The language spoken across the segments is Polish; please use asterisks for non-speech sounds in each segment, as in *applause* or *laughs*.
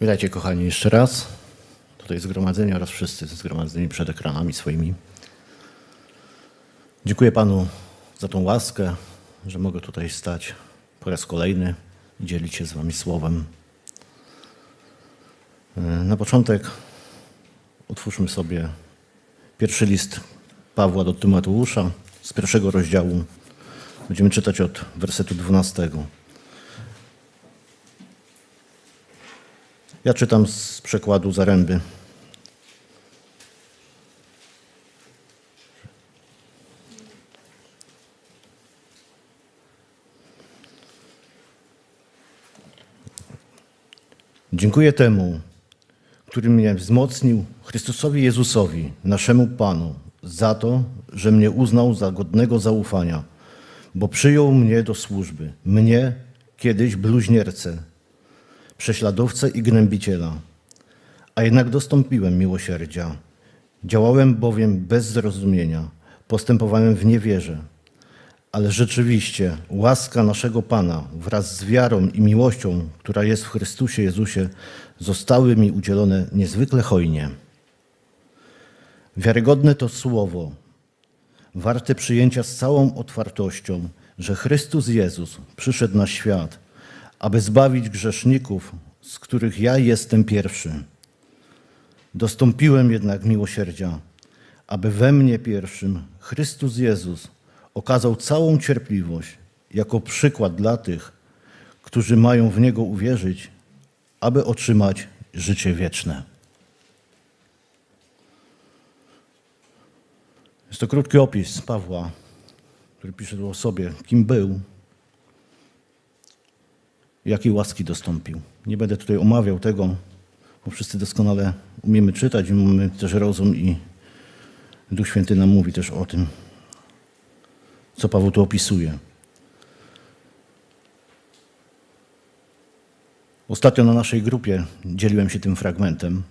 Witajcie kochani jeszcze raz. Tutaj zgromadzeni oraz wszyscy zgromadzeni przed ekranami swoimi. Dziękuję Panu za tą łaskę, że mogę tutaj stać po raz kolejny i dzielić się z Wami słowem. E, Na początek otwórzmy sobie pierwszy list Pawła do Tymoteusza z pierwszego rozdziału. Będziemy czytać od wersetu 12. Ja czytam z przekładu Zaręby. Dziękuję temu, który mnie wzmocnił, Chrystusowi Jezusowi, naszemu Panu, za to, że mnie uznał za godnego zaufania, bo przyjął mnie do służby, mnie, kiedyś bluźniercę, prześladowcę i gnębiciela. A jednak dostąpiłem miłosierdzia. Działałem bowiem bez zrozumienia, postępowałem w niewierze. Ale rzeczywiście łaska naszego Pana wraz z wiarą i miłością, która jest w Chrystusie Jezusie, zostały mi udzielone niezwykle hojnie. Wiarygodne to słowo, warte przyjęcia z całą otwartością, że Chrystus Jezus przyszedł na świat, aby zbawić grzeszników, z których ja jestem pierwszy. Dostąpiłem jednak miłosierdzia, aby we mnie pierwszym Chrystus Jezus okazał całą cierpliwość jako przykład dla tych, którzy mają w Niego uwierzyć, aby otrzymać życie wieczne. Jest to krótki opis Pawła, który pisze o sobie, kim był, jakiej łaski dostąpił. Nie będę tutaj omawiał tego, bo wszyscy doskonale umiemy czytać i mamy też rozum i Duch Święty nam mówi też o tym, co Paweł tu opisuje. Ostatnio na naszej grupie dzieliłem się tym fragmentem.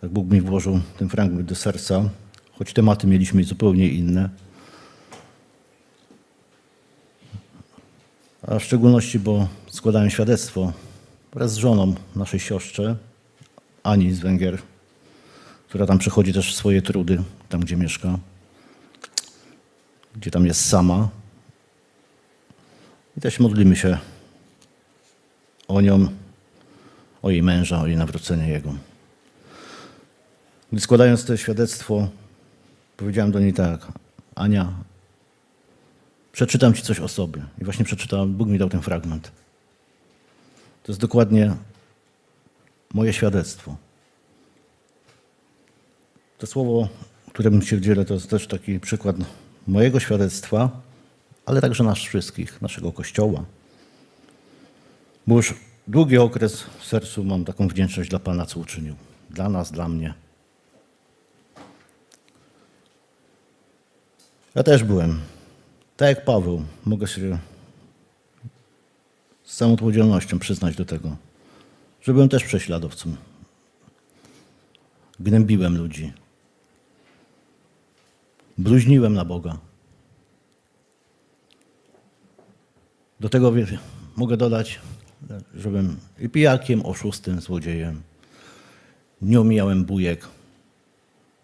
Tak Bóg mi włożył ten fragment do serca, choć tematy mieliśmy zupełnie inne. A w szczególności, bo składałem świadectwo wraz z żoną naszej siostrze, Ani z Węgier, która tam przechodzi też swoje trudy, tam gdzie mieszka, gdzie tam jest sama. I też modlimy się o nią, o jej męża, o jej nawrócenie jego. Gdy składając to świadectwo, powiedziałem do niej tak, Ania, przeczytam ci coś o sobie. I właśnie przeczytałem, Bóg mi dał ten fragment. To jest dokładnie moje świadectwo. To słowo, którym się dzielę, to jest też taki przykład mojego świadectwa, ale także nas wszystkich, naszego Kościoła. Bo już długi okres w sercu mam taką wdzięczność dla Pana, co uczynił. Dla nas, dla mnie. Ja też byłem, tak jak Paweł, mogę się z całą odpowiedzialnością przyznać do tego, że byłem też prześladowcą. Gnębiłem ludzi. Bluźniłem na Boga. Do tego mogę dodać, że byłem i pijakiem, oszustem, złodziejem. Nie omijałem bujek.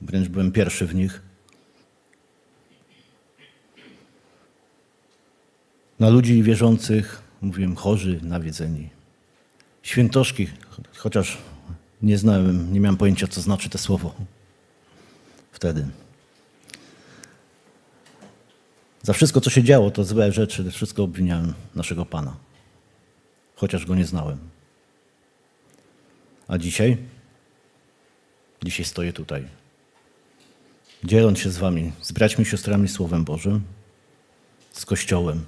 Wręcz byłem pierwszy w nich. Na ludzi wierzących mówiłem chorzy, nawiedzeni. Świętoszki, chociaż nie znałem, nie miałem pojęcia, co znaczy to słowo wtedy. Za wszystko, co się działo, to złe rzeczy, wszystko obwiniałem naszego Pana, chociaż Go nie znałem. A dzisiaj? Dzisiaj stoję tutaj, dzieląc się z Wami, z braćmi siostrami Słowem Bożym, z Kościołem.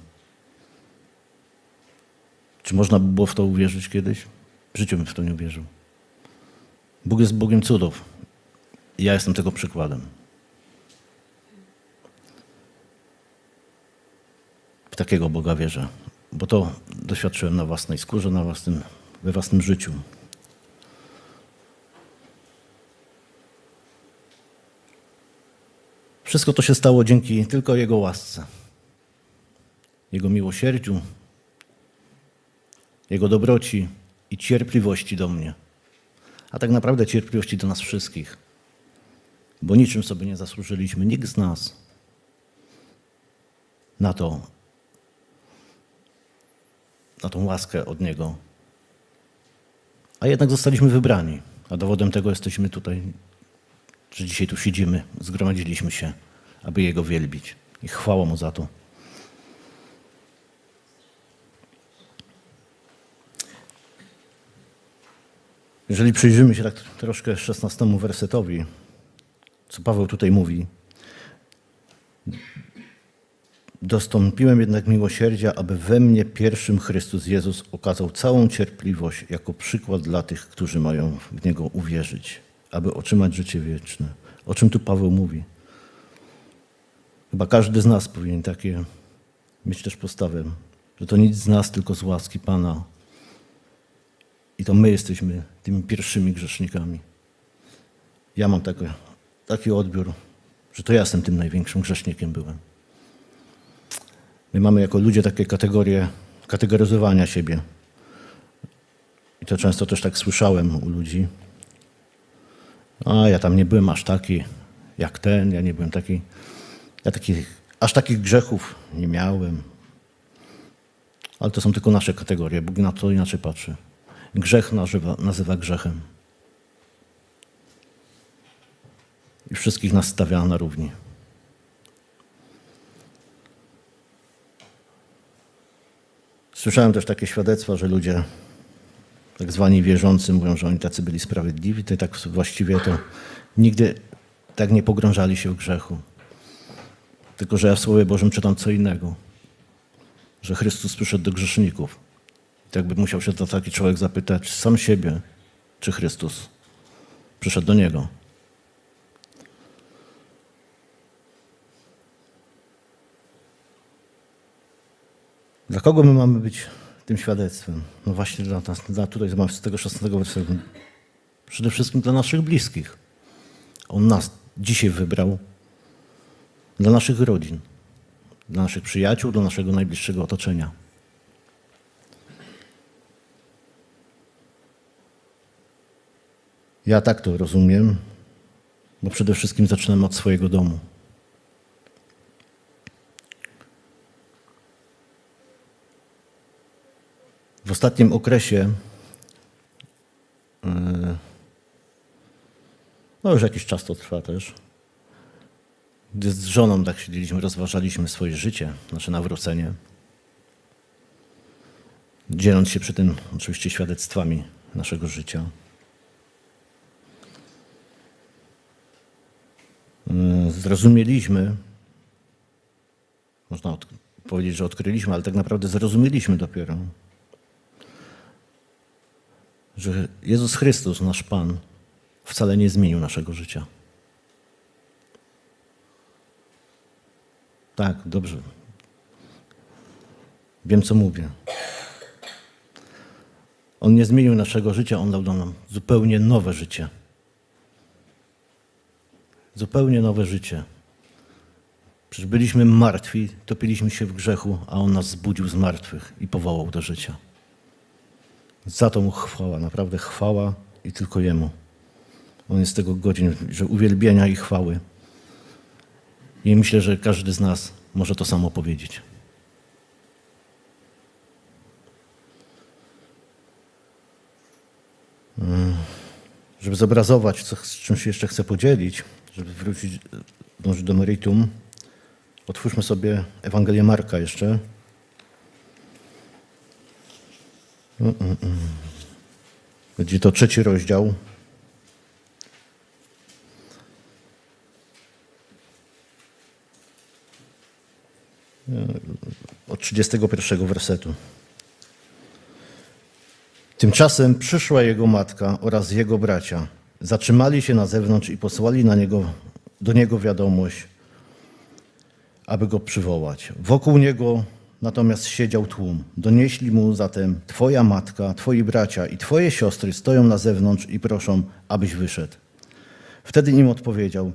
Czy można by było w to uwierzyć kiedyś? W życiu bym w to nie uwierzył. Bóg jest Bogiem cudów. I ja jestem tego przykładem. W takiego Boga wierzę, bo to doświadczyłem na własnej skórze, na własnym, we własnym życiu. Wszystko to się stało dzięki tylko Jego łasce, Jego miłosierdziu, Jego dobroci, i cierpliwości do mnie. A tak naprawdę cierpliwości do nas wszystkich. Bo niczym sobie nie zasłużyliśmy, nikt z nas na to, na tą łaskę od Niego. A jednak zostaliśmy wybrani. A dowodem tego jesteśmy tutaj, że dzisiaj tu siedzimy, zgromadziliśmy się, aby Jego wielbić. I chwała Mu za to. Jeżeli przyjrzymy się tak troszkę 16 wersetowi, co Paweł tutaj mówi, Dostąpiłem jednak miłosierdzia, aby we mnie pierwszym Chrystus Jezus okazał całą cierpliwość jako przykład dla tych, którzy mają w Niego uwierzyć, aby otrzymać życie wieczne. O czym tu Paweł mówi? Chyba każdy z nas powinien takie mieć też postawę, że to nic z nas, tylko z łaski Pana. I to my jesteśmy tymi pierwszymi grzesznikami. Ja mam taki, taki odbiór, że to ja jestem tym największym grzesznikiem byłem. My mamy jako ludzie takie kategorie kategoryzowania siebie. I to często też tak słyszałem u ludzi. A ja tam nie byłem aż taki jak ten, ja nie byłem taki. Ja takich, aż takich grzechów nie miałem. Ale to są tylko nasze kategorie. Bóg na to inaczej patrzy. Grzech nazywa, nazywa grzechem. I wszystkich nas stawia na równi. Słyszałem też takie świadectwa, że ludzie tak zwani wierzący mówią, że oni tacy byli sprawiedliwi, to tak właściwie to nigdy tak nie pogrążali się w grzechu. Tylko, że ja w Słowie Bożym czytam co innego. Że Chrystus przyszedł do grzeszników. I tak by musiał się to taki człowiek zapytać sam siebie, czy Chrystus przyszedł do niego. Dla kogo my mamy być tym świadectwem? No właśnie dla nas, dla tutaj z tego 16 wersetu. Przede wszystkim dla naszych bliskich. On nas dzisiaj wybrał dla naszych rodzin, dla naszych przyjaciół, dla naszego najbliższego otoczenia. Ja tak to rozumiem, bo przede wszystkim zaczynamy od swojego domu. W ostatnim okresie, e, no już jakiś czas to trwa też, gdy z żoną tak siedzieliśmy, rozważaliśmy swoje życie, nasze nawrócenie, dzieląc się przy tym oczywiście świadectwami naszego życia. Zrozumieliśmy, można powiedzieć, że odkryliśmy, ale tak naprawdę zrozumieliśmy dopiero, że Jezus Chrystus, nasz Pan, wcale nie zmienił naszego życia. Tak, dobrze. Wiem, co mówię. On nie zmienił naszego życia, On dał nam zupełnie nowe życie. Zupełnie nowe życie. Przecież byliśmy martwi, topiliśmy się w grzechu, a On nas zbudził z martwych i powołał do życia. Za to mu chwała, naprawdę chwała i tylko Jemu. On jest tego godzin, że uwielbienia i chwały. I myślę, że każdy z nas może to samo powiedzieć. Żeby zobrazować, co, z czym się jeszcze chcę podzielić, żeby wrócić może do meritum, otwórzmy sobie Ewangelię Marka jeszcze. Będzie to trzeci rozdział. Od 31 wersetu. Tymczasem przyszła jego matka oraz jego bracia. Zatrzymali się na zewnątrz i posłali na niego, do niego wiadomość, aby go przywołać. Wokół niego natomiast siedział tłum. Donieśli mu zatem: Twoja matka, twoi bracia i twoje siostry stoją na zewnątrz i proszą, abyś wyszedł. Wtedy im odpowiedział: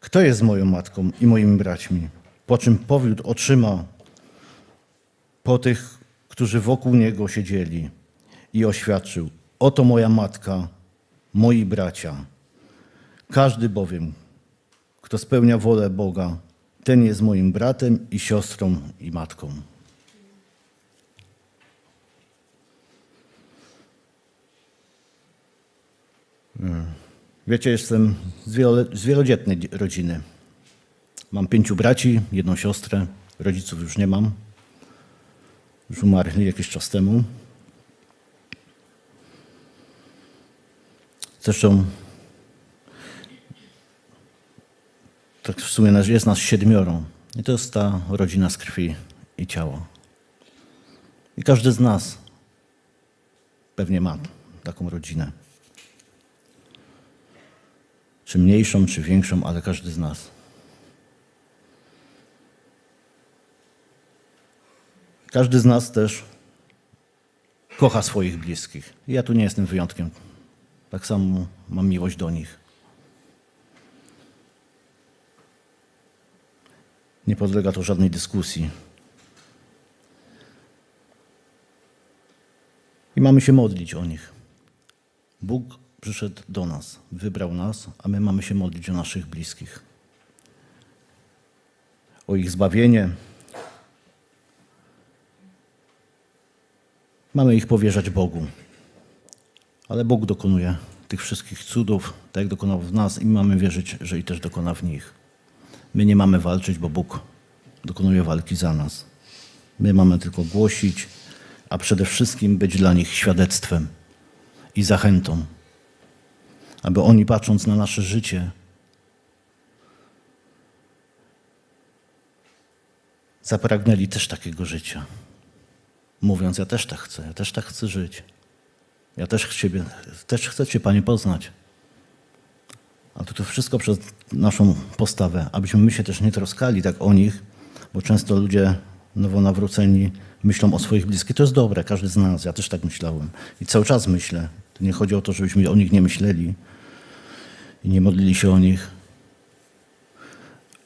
Kto jest moją matką i moimi braćmi? Po czym powiódł oczyma po tych, którzy wokół niego siedzieli i oświadczył: Oto moja matka, moi bracia. Każdy bowiem, kto spełnia wolę Boga, ten jest moim bratem i siostrą i matką. Wiecie, jestem z, z wielodzietnej dzie- rodziny. Mam pięciu braci, jedną siostrę. Rodziców już nie mam. Już umarli jakiś czas temu. Zresztą tak w sumie jest nas siedmioro. I to jest ta rodzina z krwi i ciała. I każdy z nas pewnie ma taką rodzinę. Czy mniejszą, czy większą, ale każdy z nas. Każdy z nas też kocha swoich bliskich. Ja tu nie jestem wyjątkiem. Tak samo mam miłość do nich. Nie podlega to żadnej dyskusji. I mamy się modlić o nich. Bóg przyszedł do nas, wybrał nas, a my mamy się modlić o naszych bliskich. O ich zbawienie. Mamy ich powierzać Bogu. Ale Bóg dokonuje tych wszystkich cudów, tak jak dokonał w nas, i mamy wierzyć, że i też dokona w nich. My nie mamy walczyć, bo Bóg dokonuje walki za nas. My mamy tylko głosić, a przede wszystkim być dla nich świadectwem i zachętą, aby oni patrząc na nasze życie, zapragnęli też takiego życia. Mówiąc, ja też tak chcę, ja też tak chcę żyć. Ja też, ciebie, też chcę Cię, Panie, poznać. A to, to wszystko przez naszą postawę, abyśmy my się też nie troskali tak o nich, bo często ludzie nowonawróceni myślą o swoich bliskich. To jest dobre, każdy z nas, ja też tak myślałem. I cały czas myślę. To nie chodzi o to, żebyśmy o nich nie myśleli i nie modlili się o nich,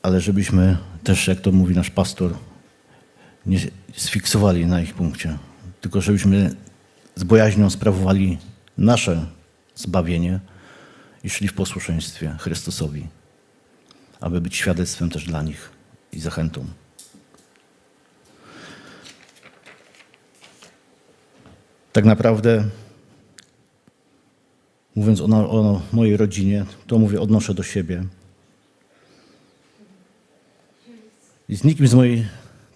ale żebyśmy też, jak to mówi nasz pastor, nie sfiksowali na ich punkcie, tylko żebyśmy z bojaźnią sprawowali nasze zbawienie i szli w posłuszeństwie Chrystusowi, aby być świadectwem też dla nich i zachętą. Tak naprawdę, mówiąc o, o mojej rodzinie, to mówię, odnoszę do siebie. I z nikim z mojej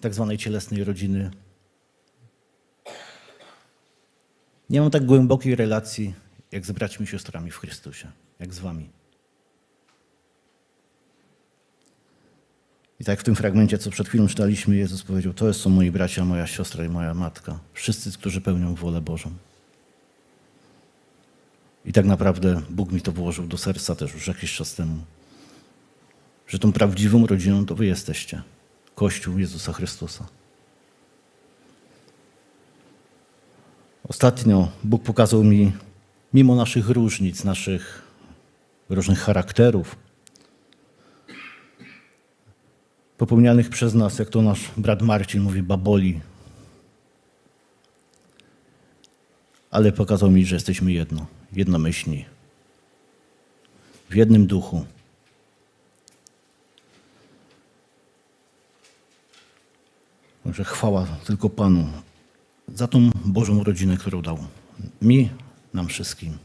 tak zwanej cielesnej rodziny nie mam tak głębokiej relacji, jak z braćmi i siostrami w Chrystusie, jak z wami. I tak w tym fragmencie, co przed chwilą czytaliśmy, Jezus powiedział, to są moi bracia, moja siostra i moja matka. Wszyscy, którzy pełnią wolę Bożą. I tak naprawdę Bóg mi to włożył do serca też już jakiś czas temu, że tą prawdziwą rodziną to wy jesteście. Kościół Jezusa Chrystusa. Ostatnio Bóg pokazał mi, mimo naszych różnic, naszych różnych charakterów, popełnianych przez nas, jak to nasz brat Marcin mówi, baboli. Ale pokazał mi, że jesteśmy jedno, jednomyślni, w jednym duchu. Także chwała tylko Panu za tą Bożą rodzinę, którą dał mi, nam wszystkim.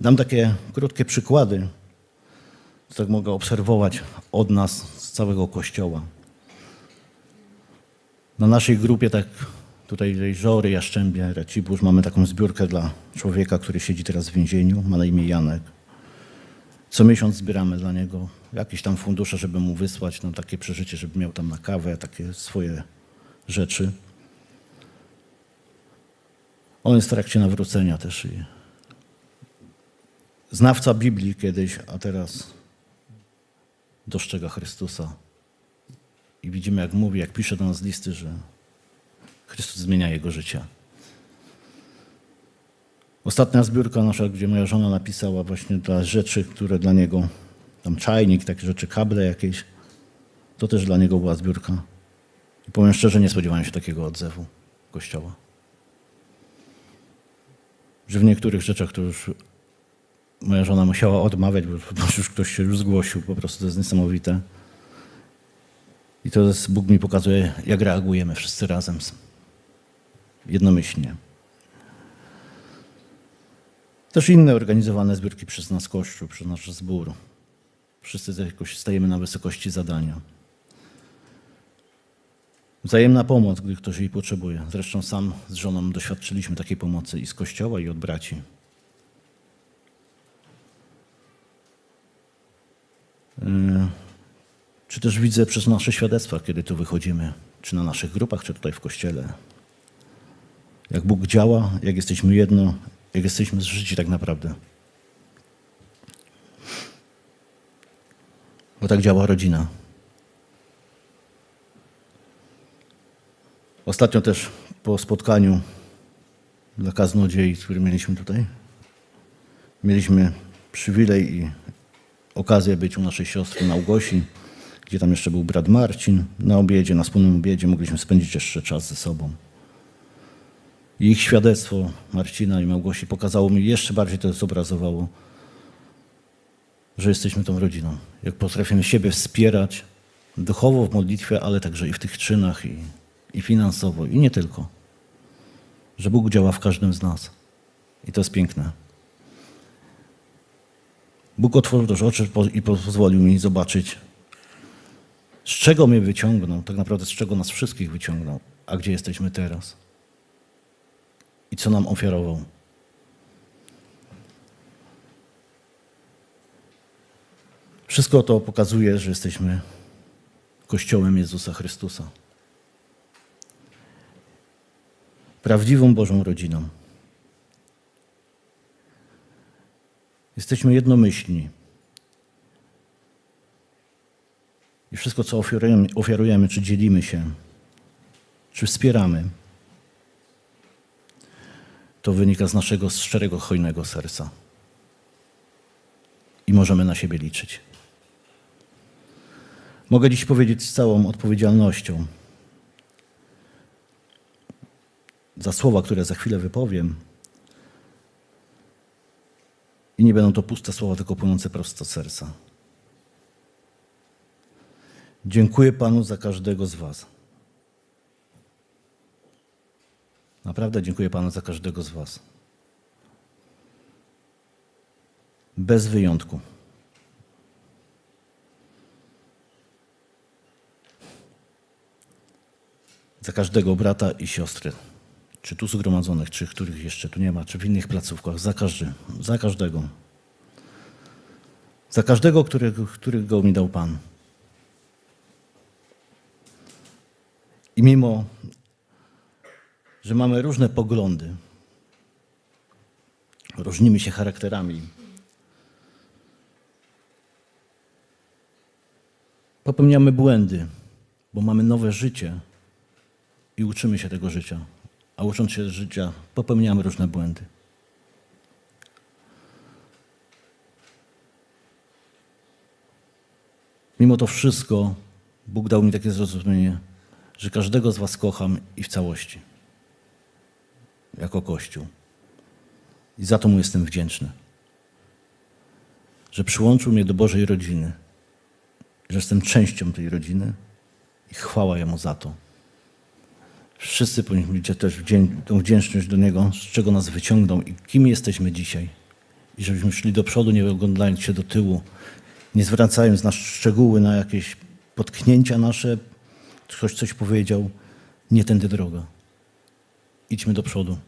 Dam takie krótkie przykłady, co tak mogę obserwować od nas, z całego Kościoła. Na naszej grupie, tak tutaj Żory, Jaszczębie, Racibórz, mamy taką zbiórkę dla człowieka, który siedzi teraz w więzieniu, ma na imię Janek. Co miesiąc zbieramy dla niego jakieś tam fundusze, żeby mu wysłać, no takie przeżycie, żeby miał tam na kawę, takie swoje rzeczy. On jest w trakcie nawrócenia też. I znawca Biblii kiedyś, a teraz dostrzega Chrystusa. I widzimy, jak mówi, jak pisze do nas listy, że Chrystus zmienia jego życie. Ostatnia zbiórka nasza, gdzie moja żona napisała właśnie dla rzeczy, które dla niego, tam czajnik, takie rzeczy, kable jakieś, to też dla niego była zbiórka. I powiem szczerze, nie spodziewałem się takiego odzewu Kościoła. Że w niektórych rzeczach to już moja żona musiała odmawiać, bo *laughs* już ktoś się już zgłosił. Po prostu to jest niesamowite. I to jest, Bóg mi pokazuje, jak reagujemy wszyscy razem, jednomyślnie. Też inne organizowane zbiórki przez nas Kościół, przez nasz zbór. Wszyscy jakoś stajemy na wysokości zadania. Wzajemna pomoc, gdy ktoś jej potrzebuje. Zresztą sam z żoną doświadczyliśmy takiej pomocy i z Kościoła, i od braci. Yy, Czy też widzę przez nasze świadectwa, kiedy tu wychodzimy, czy na naszych grupach, czy tutaj w Kościele, jak Bóg działa, jak jesteśmy jedno, jak jesteśmy zżyci tak naprawdę. Bo tak działa rodzina. Ostatnio też po spotkaniu dla kaznodziei, który mieliśmy tutaj, mieliśmy przywilej i okazję być u naszej siostry Małgosi, gdzie tam jeszcze był brat Marcin. Na obiedzie, na wspólnym obiedzie mogliśmy spędzić jeszcze czas ze sobą. I ich świadectwo Marcina i Małgosi pokazało mi, jeszcze bardziej to zobrazowało, że jesteśmy tą rodziną. Jak potrafimy siebie wspierać duchowo w modlitwie, ale także i w tych czynach i, i finansowo i nie tylko. Że Bóg działa w każdym z nas. I to jest piękne. Bóg otworzył też oczy i pozwolił mi zobaczyć, z czego mnie wyciągnął, tak naprawdę z czego nas wszystkich wyciągnął, a gdzie jesteśmy teraz. I co nam ofiarował. Wszystko to pokazuje, że jesteśmy Kościołem Jezusa Chrystusa. Prawdziwą Bożą rodziną. Jesteśmy jednomyślni. I wszystko, co ofiarujemy, ofiarujemy, czy dzielimy się, czy wspieramy, to wynika z naszego szczerego, hojnego serca. I możemy na siebie liczyć. Mogę dziś powiedzieć z całą odpowiedzialnością za słowa, które za chwilę wypowiem. I nie będą to puste słowa, tylko płynące prosto z serca. Dziękuję Panu za każdego z Was. Naprawdę dziękuję Panu za każdego z Was. Bez wyjątku. Za każdego brata i siostry, czy tu zgromadzonych, czy których jeszcze tu nie ma, czy w innych placówkach, za każdy, za każdego. Za każdego, którego, którego mi dał Pan. I mimo, że mamy różne poglądy, różnimy się charakterami, popełniamy błędy, bo mamy nowe życie i uczymy się tego życia. A ucząc się życia, popełniamy różne błędy. Mimo to wszystko Bóg dał mi takie zrozumienie, że każdego z Was kocham i w całości. Jako Kościół. I za to Mu jestem wdzięczny. Że przyłączył mnie do Bożej rodziny. Że jestem częścią tej rodziny i chwała Jemu za to. Wszyscy powinniśmy mieć też tą wdzięczność do Niego, z czego nas wyciągnął i kim jesteśmy dzisiaj. I żebyśmy szli do przodu, nie oglądając się do tyłu, nie zwracając na szczegóły, na jakieś potknięcia nasze, ktoś coś powiedział, nie tędy droga. Idźmy do przodu.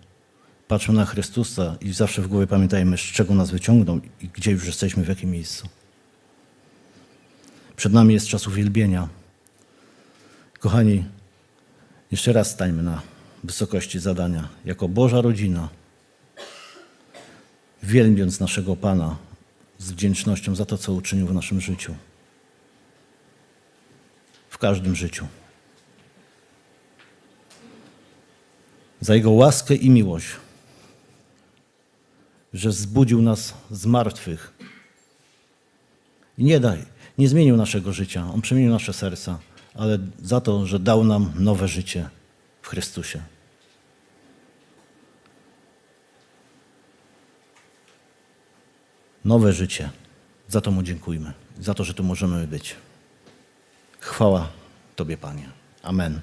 Patrzmy na Chrystusa i zawsze w głowie pamiętajmy, z czego nas wyciągnął i gdzie już jesteśmy, w jakim miejscu. Przed nami jest czas uwielbienia. Kochani, jeszcze raz stańmy na wysokości zadania. Jako Boża rodzina, wielbiąc naszego Pana z wdzięcznością za to, co uczynił w naszym życiu. W każdym życiu. Za Jego łaskę i miłość, że zbudził nas z martwych. I nie daj, nie zmienił naszego życia, On przemienił nasze serca, ale za to, że dał nam nowe życie w Chrystusie. Nowe życie. Za to Mu dziękujmy. Za to, że tu możemy być. Chwała Tobie, Panie. Amen.